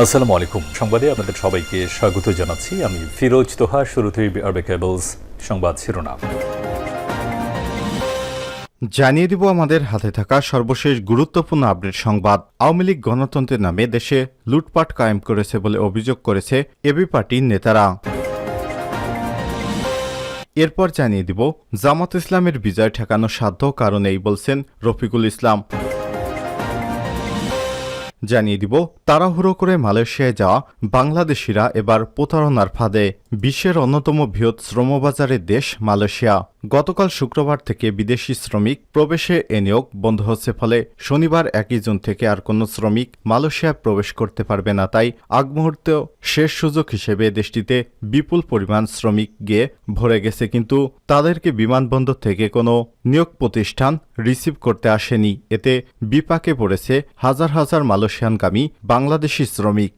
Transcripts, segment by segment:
আসসালামু আলাইকুম। সংবাদে আপনাদের সবাইকে স্বাগত জানাচ্ছি। আমি ফিরোজ তোহা, শুরুতেই আরবে কেবলস সংবাদ শিরোনাম। জানিয়ে দিব আমাদের হাতে থাকা সর্বশেষ গুরুত্বপূর্ণ আপডেট সংবাদ। আওয়ামী লীগ গণতন্ত্রের নামে দেশে লুটপাট কায়েম করেছে বলে অভিযোগ করেছে এবি পার্টির নেতারা। এরপর জানিয়ে দিব, জামাত ইসলামের বিজয় ঠেকানো সাধ্য কারণ এই বলছেন রফিকুল ইসলাম। জানিয়ে দিব, তাড়াহুড়ো করে মালয়েশিয়ায় যাওয়া বাংলাদেশিরা এবার প্রতারণার ফাঁদে। বিশ্বের অন্যতম বৃহৎ শ্রমবাজারের দেশ মালয়েশিয়া। গতকাল শুক্রবার থেকে বিদেশি শ্রমিক প্রবেশে এ নিয়োগ বন্ধ হচ্ছে ফলে শনিবার একই জুন থেকে আর কোনো শ্রমিক মালয়েশিয়ায় প্রবেশ করতে পারবে না। তাই আগ মুহূর্তেও শেষ সুযোগ হিসেবে দেশটিতে বিপুল পরিমাণ শ্রমিক গিয়ে ভরে গেছে, কিন্তু তাদেরকে বিমানবন্দর থেকে কোনো নিয়োগ প্রতিষ্ঠান রিসিভ করতে আসেনি। এতে বিপাকে পড়েছে হাজার হাজার মালয়েশিয়ানগামী বাংলাদেশি শ্রমিক।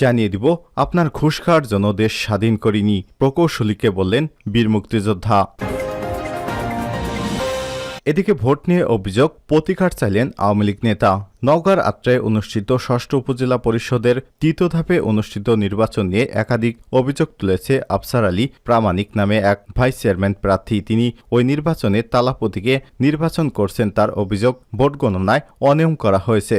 জানিয়ে দিব, আপনার ঘুষ খাওয়ার জন্য দেশ স্বাধীন করিনি, প্রকৌশলীকে বললেন বীর মুক্তিযোদ্ধা। এদিকে ভোট নিয়ে অভিযোগ প্রতিকার চাইলেন আওয়ামী লীগ নেতা। নগর আত্রায় অনুষ্ঠিত ষষ্ঠ উপজেলা পরিষদের তৃতীয় ধাপে অনুষ্ঠিত নির্বাচন নিয়ে একাধিক অভিযোগ তুলেছে আফসার আলী প্রামাণিক নামে এক ভাইস চেয়ারম্যান প্রার্থী। তিনি ওই নির্বাচনে তালাপতিকে নির্বাচন করছেন, তার অভিযোগ ভোট গণনায় অনিয়ম করা হয়েছে।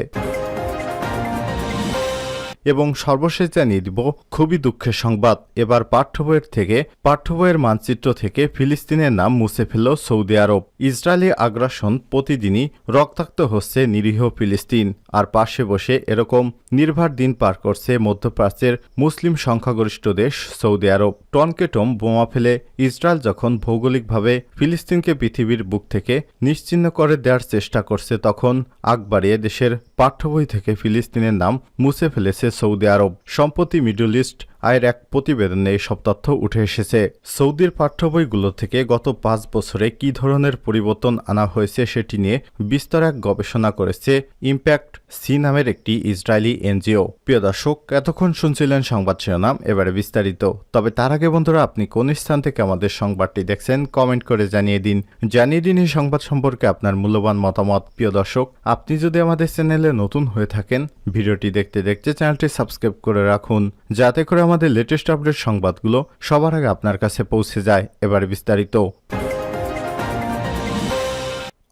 এবং সর্বশেষ জানিয়ে দিব খুবই দুঃখের সংবাদ। এবার পাঠ্য বইয়ের থেকে, পাঠ্য বইয়ের মানচিত্র থেকে ফিলিস্তিনের নাম মুছে ফেলল সৌদি আরব। ইসরায়েলি আগ্রাসন প্রতিদিনই রক্তাক্ত হচ্ছে নিরীহ ফিলিস্তিন। আর পাশে বসে এরকম নির্ভার দিন পার করছে মধ্যপ্রাচ্যের মুসলিম সংখ্যাগরিষ্ঠ দেশ সৌদি আরব। টনকে টম বোমা ফেলে ইসরায়েল যখন ভৌগোলিকভাবে ফিলিস্তিনকে পৃথিবীর বুক থেকে নিশ্চিহ্ন করে দেওয়ার চেষ্টা করছে, তখন আগ বাড়িয়ে দেশের পাঠ্য বই থেকে ফিলিস্তিনের নাম মুছে ফেলেছে সৌদি আরব। সম্প্রতি মিডল ইস্ট আয়ের এক প্রতিবেদনে এসব তথ্য উঠে এসেছে। সৌদির পাঠ্য বইগুলো থেকে গত পাঁচ বছরে কী ধরনের পরিবর্তন আনা হয়েছে সেটি নিয়ে বিস্তর এক গবেষণা করেছে ইম্প্যাক্ট সি নামের একটি ইসরায়েলি এনজিও। প্রিয় দর্শক, এতক্ষণ শুনছিলেন সংবাদ শিরোনাম, এবারে বিস্তারিত। তবে তার আগে বন্ধুরা, আপনি কোন স্থান থেকে আমাদের সংবাদটি দেখছেন কমেন্ট করে জানিয়ে দিন। জানিয়ে দিন এই সংবাদ সম্পর্কে আপনার মূল্যবান মতামত। প্রিয় দর্শক, আপনি যদি আমাদের চ্যানেলে নতুন হয়ে থাকেন, ভিডিওটি দেখতে দেখতে চ্যানেলটি সাবস্ক্রাইব করে রাখুন। যাতে করে আমাদের লেটেস্ট আপডেট সংবাদগুলো সবার আগে আপনার কাছে পৌঁছে যায়। এবার বিস্তারিত।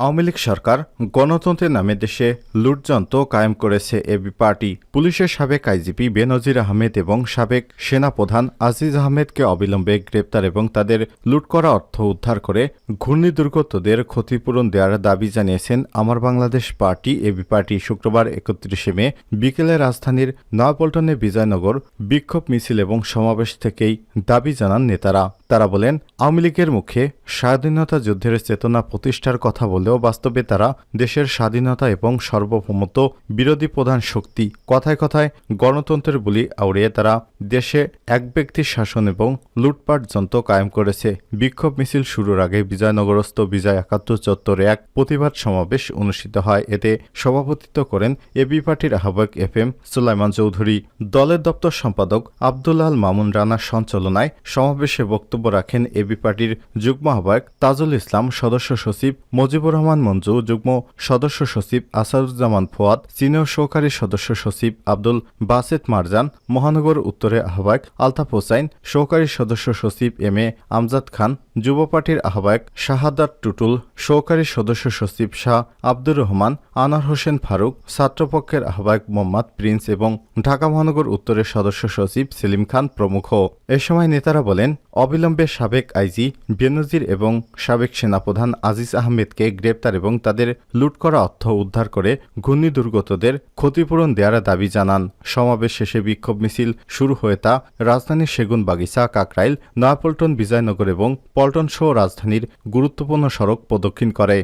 আওয়ামী লীগ সরকার গণতন্ত্রের নামে দেশে লুটযন্ত্র কায়েম করেছে এবি পার্টি। পুলিশের সাবেক আইজিপি বেনজির আহমেদ এবং সাবেক সেনাপ্রধান আজিজ আহমেদকে অবিলম্বে গ্রেপ্তার এবং তাদের লুট করা অর্থ উদ্ধার করে ঘূর্ণিদুর্গতদের ক্ষতিপূরণ দেওয়ার দাবি জানিয়েছেন আমার বাংলাদেশ পার্টি এবি পার্টি। শুক্রবার একত্রিশে মে বিকেলে রাজধানীর নয়াপল্টনে বিজয়নগর বিক্ষোভ মিছিল এবং সমাবেশ থেকেই দাবি জানান নেতারা। তারা বলেন, আওয়ামী লীগের মুখে স্বাধীনতা যুদ্ধের চেতনা প্রতিষ্ঠার কথা বলেও বাস্তবে তারা দেশের স্বাধীনতা এবং সার্বভৌমত্ব বিরোধী প্রধান শক্তি। কথায় কথায় গণতন্ত্রের বলি আউড়িয়ে তারা দেশে এক ব্যক্তির শাসন এবং লুটপাট যন্ত্র কায়েম করেছে। বিক্ষোভ মিছিল শুরুর আগে বিজয়নগরস্থ বিজয় একাত্তর চত্বরে এক প্রতিবাদ সমাবেশ অনুষ্ঠিত হয়। এতে সভাপতিত্ব করেন এবি পার্টির আহ্বায়ক এফ এম সুলাইমান চৌধুরী। দলের দপ্তর সম্পাদক আব্দুল্লাল মামুন রানার সঞ্চালনায় সমাবেশে বক্তব্য রাখেন এবি পার্টির যুগ্ম আহ্বায়ক তাজুল ইসলাম, সদস্য সচিব মুজিবুর রহমান মঞ্জু, যুগ্ম সদস্য সচিব আসারুজ্জামান ফোয়াদ, সিনিয়র সহকারী সদস্য সচিব আব্দুল বাসেত মারজান, মহানগর উত্তরে আহ্বায়ক আলতাফ হোসাইন, সহকারী সদস্য সচিব এম এ আমজাদ খান, যুব পার্টির আহ্বায়ক শাহাদাত টুটুল, সহকারী সদস্য সচিব শাহ আব্দুর রহমান আনার হোসেন ফারুক, ছাত্রপক্ষের আহ্বায়ক মোহাম্মদ প্রিন্স এবং ঢাকা মহানগর উত্তরের সদস্য সচিব সেলিম খান প্রমুখ। এ সময় নেতারা বলেন অবিলম্বে সাবেক আইজি বেনজির এবং সাবেক সেনাপ্রধান আজিজ আহমেদকে গ্রেপ্তার এবং তাদের লুট করা অর্থ উদ্ধার করে ঘূর্ণি দুর্গতদের ক্ষতিপূরণ দেওয়ার দাবি জানান। সমাবেশ শেষে বিক্ষোভ মিছিল শুরু হয়ে তা রাজধানীর সেগুন বাগিচা কাকরাইল, নয়াপল্টন, বিজয়নগর এবং পল্টন সহ রাজধানীর গুরুত্বপূর্ণ সড়ক প্রদক্ষিণ করে।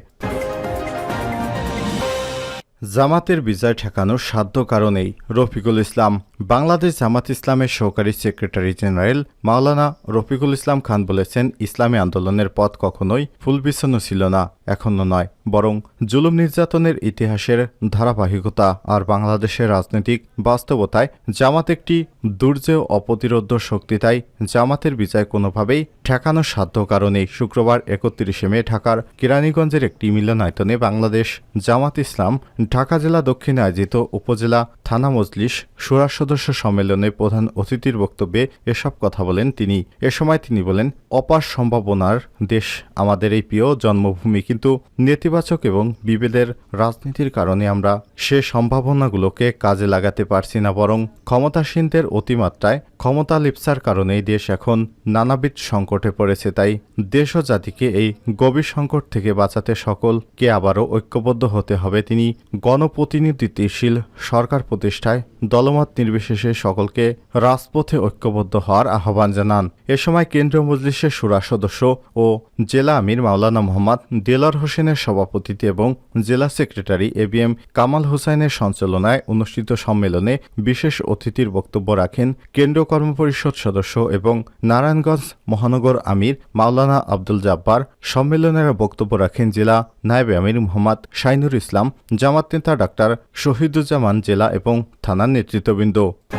জামাতের বিজয় ঠেকানোর সাধ্য কারণেই রফিকুল ইসলাম বাংলাদেশ জামাত ইসলামের সহকারী সেক্রেটারি জেনারেল মাওলানা রফিকুল ইসলাম খান বলেছেন, ইসলামী আন্দোলনের পথ কখনোই ফুলবিছন্ন ছিল না এখনও নয়, বরং জুলুম নির্যাতনের ইতিহাসের ধারাবাহিকতা। আর বাংলাদেশের রাজনৈতিক বাস্তবতায় জামাত একটি দুর্জেয় অপ্রতিরোধ্য শক্তি, তাই জামাতের বিচার কোনোভাবেই ঠেকানো সাধ্য কারণে শুক্রবার একত্রিশে মে ঢাকার কেরানীগঞ্জের একটি মিলনায়তনে বাংলাদেশ জামাত ইসলাম ঢাকা জেলা দক্ষিণে আয়োজিত উপজেলা থানা মজলিস সুরা সদস্য সম্মেলনে প্রধান অতিথির বক্তব্যে এসব কথা বলেন তিনি। এ সময় তিনি বলেন, অপার সম্ভাবনার দেশ আমাদের এই প্রিয় জন্মভূমি, কিন্তু নেতিবাচক এবং বিভেদের রাজনীতির কারণে আমরা সে সম্ভাবনাগুলোকে কাজে লাগাতে পারছি না, বরং ক্ষমতাসীনদের অতিমাত্রায় ক্ষমতা লিপসার কারণেই দেশ এখন নানাবিধ সংকটে পড়েছে। তাই দেশ ও জাতিকে এই গভীর সংকট থেকে বাঁচাতে সকলকে আবারও ঐক্যবদ্ধ হতে হবে। তিনি গণপ্রতিনিধিত্বশীল সরকার প্রতিষ্ঠায় দলমত নির্বিশেষে সকলকে রাজপথে ঐক্যবদ্ধ হওয়ার আহ্বান জানান। এ সময় কেন্দ্রীয় মজলিসের সুরা সদস্য ও জেলা আমির মাওলানা মোহাম্মদ দেলার হোসেনের সভাপতিত্বে এবং জেলা secretary A B M Kamal হোসেনের সঞ্চালনায় অনুষ্ঠিত সম্মেলনে বিশেষ অতিথির বক্তব্য রাখেন কেন্দ্রীয় কর্মপরিষদ সদস্য এবং নারায়ণগঞ্জ মহানগর আমির মাওলানা আব্দুল জাব্বার। সম্মেলনের বক্তব্য রাখেন জেলা নায়েবে আমির মোহাম্মদ শাইনুর ইসলাম, জামাত নেতা ডাক্তার শহীদুজ্জামান জেলা এবং থানার নেতৃত্ববৃন্দ। go.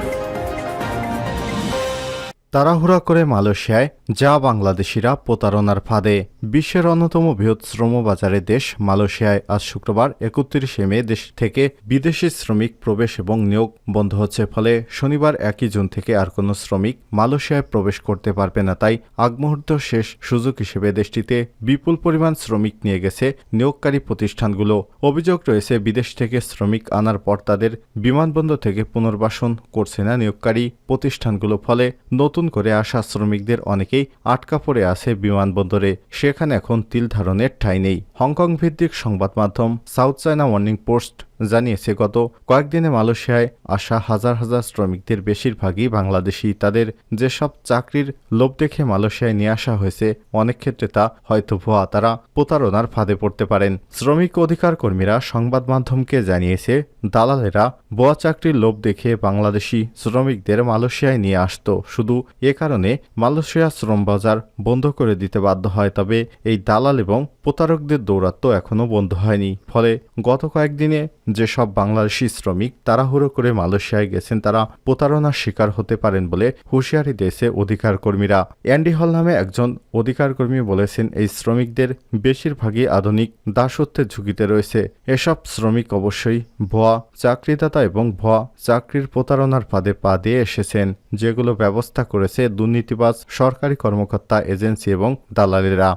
তাড়াহুড়া করে মালয়েশিয়ায় যা বাংলাদেশিরা প্রতারণার ফাঁদে। বিশ্বের অন্যতম বৃহৎ শ্রমবাজারে দেশ মালয়েশিয়ায় আজ শুক্রবার একত্রিশে মে দেশ থেকে বিদেশি শ্রমিক প্রবেশ এবং নিয়োগ বন্ধ হচ্ছে। ফলে শনিবার একই জুন থেকে আর কোনো শ্রমিক মালয়েশিয়ায় প্রবেশ করতে পারবে না। তাই আগ মুহূর্ত শেষ সুযোগ হিসেবে দেশটিতে বিপুল পরিমাণ শ্রমিক নিয়ে গেছে নিয়োগকারী প্রতিষ্ঠানগুলো। অভিযোগ রয়েছে, বিদেশ থেকে শ্রমিক আনার পর তাদের বিমানবন্দর থেকে পুনর্বাসন করছে না নিয়োগকারী প্রতিষ্ঠানগুলো। ফলে নতুন করে আসা শ্রমিকদের অনেকেই আটকা পড়ে আছে বিমানবন্দরে। সেখানে এখন তিল ধারণের ঠাঁই নেই। হংকং ভিত্তিক সংবাদ মাধ্যম সাউথ চায়না মর্নিং পোস্ট জানিয়েছে, গত কয়েকদিনে মালয়েশিয়ায় আসা হাজার হাজার শ্রমিকদের বেশিরভাগই বাংলাদেশি। তাদের যেসব চাকরির লোভ দেখে মালয়েশিয়ায় নিয়ে আসা হয়েছে, অনেক ক্ষেত্রে তা হয়তো ভুয়া। তারা প্রতারণার ফাঁদে পড়তে পারেন। শ্রমিক অধিকার কর্মীরা সংবাদ মাধ্যমকে জানিয়েছে, দালালেরা ভুয়া চাকরির লোভ দেখে বাংলাদেশি শ্রমিকদের মালয়েশিয়ায় নিয়ে আসতো। শুধু এ কারণে মালয়েশিয়া শ্রম বাজার বন্ধ করে দিতে বাধ্য হয়, তবে এই দালাল এবং প্রতারকদের দৌরাত্ম্য এখনও বন্ধ হয়নি। ফলে গত কয়েকদিনে যেসব বাংলাদেশি শ্রমিক তাড়াহুড়ো করে মালয়েশিয়ায় গেছেন, তারা প্রতারণার শিকার হতে পারেন বলে হুঁশিয়ারি দিয়েছে অধিকার কর্মীরা অ্যান্ডি হল নামে একজন অধিকার কর্মী বলেছেন, এই শ্রমিকদের বেশিরভাগই আধুনিক দাসত্বের ঝুঁকিতে রয়েছে। এসব শ্রমিক অবশ্যই ভুয়া চাকরিদাতা এবং ভুয়া চাকরির প্রতারণার ফাঁদে পা দিয়ে এসেছেন, যেগুলো ব্যবস্থা করেছে দুর্নীতিবাজ সরকারি কর্মকর্তা এজেন্সি এবং দালালেরা।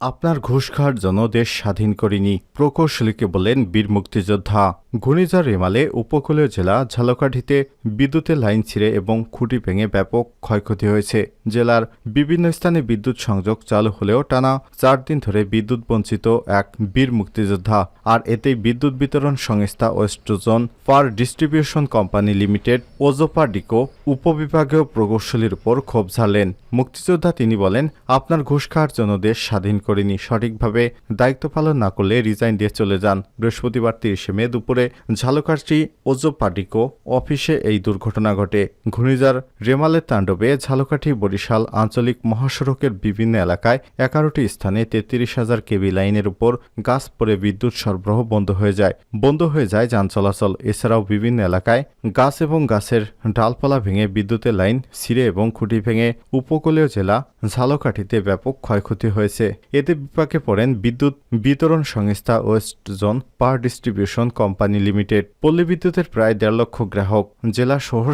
আপনার ঘুষ খাওয়ার জন্য দেশ স্বাধীন করিনি প্রকৌশলীকে বলেন বীর মুক্তিযোদ্ধা। ঘূর্ণিঝড় রেমালে উপকূলীয় জেলা ঝালকাঠিতে বিদ্যুতের লাইন ছিঁড়ে এবং খুঁটি ভেঙে ব্যাপক ক্ষয়ক্ষতি হয়েছে। জেলার বিভিন্ন স্থানে বিদ্যুৎ সংযোগ চালু হলেও টানা চার দিন ধরে বিদ্যুৎ বঞ্চিত এক বীর মুক্তিযোদ্ধা। আর এতে বিদ্যুৎ বিতরণ সংস্থা west zone power distribution company limited, ওজোপা ডিকো উপবিভাগীয় প্রকৌশলীর উপর ক্ষোভ ঝাড়লেন। মুক্তিযোদ্ধা তিনি বলেন, আপনার ঘুষ খাওয়ার জন্য দেশ স্বাধীন করেনি। সঠিকভাবে দায়িত্ব পালন না করলে রিজাইন দিয়ে চলে যান। বৃহস্পতিবার তিরিশে মে দুপুরে ঝালকাঠি ওজোপাডিকো অফিসে এই দুর্ঘটনা ঘটে। ঘূর্ণিঝড় রেমালের তাণ্ডবে ঝালকাঠি, বরিশাল আঞ্চলিক মহাসড়কের বিভিন্ন এলাকায় এগারোটি স্থানে তেত্রিশ হাজার কেবি লাইনের উপর গাছ পড়ে বিদ্যুৎ সরবরাহ বন্ধ হয়ে যায়। বন্ধ হয়ে যায় যান চলাচল। এছাড়াও বিভিন্ন এলাকায় গাছ এবং গাছের ডালপালা ভেঙে বিদ্যুতের লাইন ছিঁড়ে এবং খুঁটি ভেঙে উপকূলীয় জেলা ঝালকাঠিতে ব্যাপক ক্ষয়ক্ষতি হয়েছে। এতে বিপাকে পড়েন বিদ্যুৎ বিতরণ সংস্থা west zone power distribution company limited. পল্লী বিদ্যুতের প্রায় দেড় লক্ষ গ্রাহক, জেলা সহ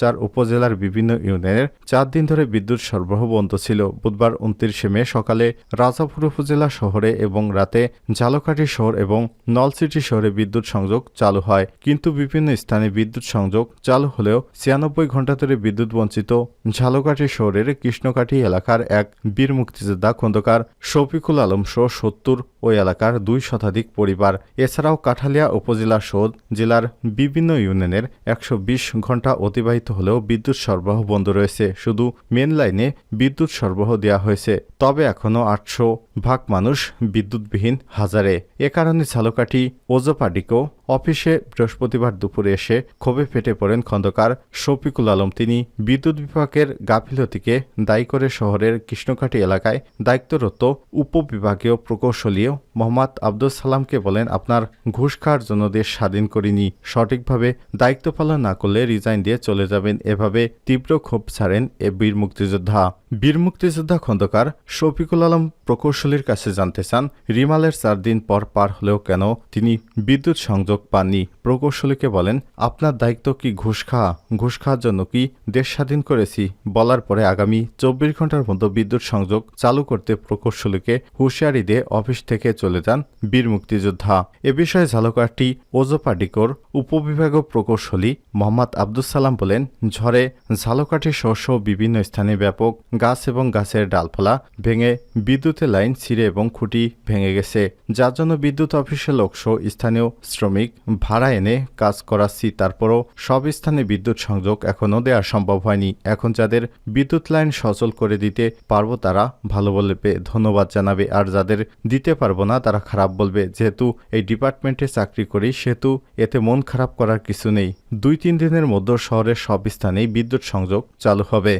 চার উপজেলার বিভিন্ন ইউনিয়নের চার দিন ধরে বিদ্যুৎ সরবরাহ বন্ধ ছিল। বুধবার উনত্রিশে মে সকালে রাজাপুর উপজেলা শহরে এবং রাতে ঝালকাঠি শহর এবং নলসিটি শহরে বিদ্যুৎ সংযোগ চালু হয়। কিন্তু বিভিন্ন স্থানে বিদ্যুৎ সংযোগ চালু হলেও ছিয়ানব্বই ঘণ্টা ধরে বিদ্যুৎ বঞ্চিত। ঝালকাঠি শহরের কৃষ্ণকাঠি এলাকার এক বীর মুক্তিযোদ্ধা খন্দকার শফিকুল আলম সহ সত্তর ওই এলাকার দুই শতাধিক পরিবার, এছাড়াও কাঠালিয়া উপজেলা সহ জেলার বিভিন্ন ইউনিয়নের একশো বিশ ঘণ্টা অতিবাহিত হলেও বিদ্যুৎ সরবরাহ বন্ধ রয়েছে। শুধু মেন লাইনে বিদ্যুৎ সরবরাহ দেওয়া হয়েছে, তবে এখনও আটশো ভাগ মানুষ বিদ্যুৎবিহীন হাজারে। এ কারণে ঝালকাঠি ওজোপাডিকো অফিসে বৃহস্পতিবার দুপুরে এসে ক্ষোভে ফেটে পড়েন খন্দকার শফিকুল আলম। তিনি বিদ্যুৎ বিভাগের গাফিলতিকে দায়ী করে শহরের কৃষ্ণকাঠি এলাকায় দায়িত্বরত উপবিভাগীয় প্রকৌশলীয় মোহাম্মদ আব্দুল সালামকে বলেন, আপনার ঘুষ খাওয়ার জন্য দেশ স্বাধীন করিনি। সঠিকভাবে দায়িত্ব পালন না করলে রিজাইন দিয়ে চলে যাবেন। এভাবে তীব্র ক্ষোভ ছাড়েন এ বীর মুক্তিযোদ্ধা। বীর মুক্তিযোদ্ধা খন্দকার শফিকুল আলম প্রকৌশলীর কাছে জানতে চান, রিমালের চার দিন পর পার হলেও কেন তিনি বিদ্যুৎ সংযোগ পাননি? প্রকৌশলীকে বলেন, আপনার দায়িত্ব কি ঘুষ খাওয়া? ঘুষ খাওয়ার জন্য কি দেশ স্বাধীন করেছি? বলার পরে আগামী চব্বিশ ঘণ্টার মধ্যে বিদ্যুৎ সংযোগ চালু করতে প্রকৌশলীকে হুঁশিয়ারি দিয়ে অফিস থেকে চলে যান বীর মুক্তিযোদ্ধা। এ বিষয়ে ঝালকাঠি ওজোপাডিকোর উপবিভাগীয় প্রকৌশলী মোহাম্মদ আব্দুল সালাম বলেন, ঝড়ে ঝালকাঠি সহ বিভিন্ন স্থানে ব্যাপক গাছ এবং গাছের ডালপালা ভেঙে বিদ্যুতের লাইন ছিঁড়ে এবং খুঁটি ভেঙে গেছে। যার জন্য বিদ্যুৎ অফিসের লোকসহ স্থানীয় শ্রমিক ভাড়া এনে কাজ করাচ্ছি, তারপরও সব স্থানে বিদ্যুৎ সংযোগ এখনও দেওয়া সম্ভব হয়নি। এখন যাদের বিদ্যুৎ লাইন সচল করে দিতে পারব, তারা ভালো বলবে, ধন্যবাদ জানাবে। আর যাদের দিতে পারব না, তারা খারাপ বলবে। যেহেতু এই ডিপার্টমেন্টে চাকরি করি, সেহেতু এতে মন খারাপ করার কিছু নেই। দুই তিন দিনের মধ্যে শহরের সব স্থানেই বিদ্যুৎ সংযোগ চালু হবে।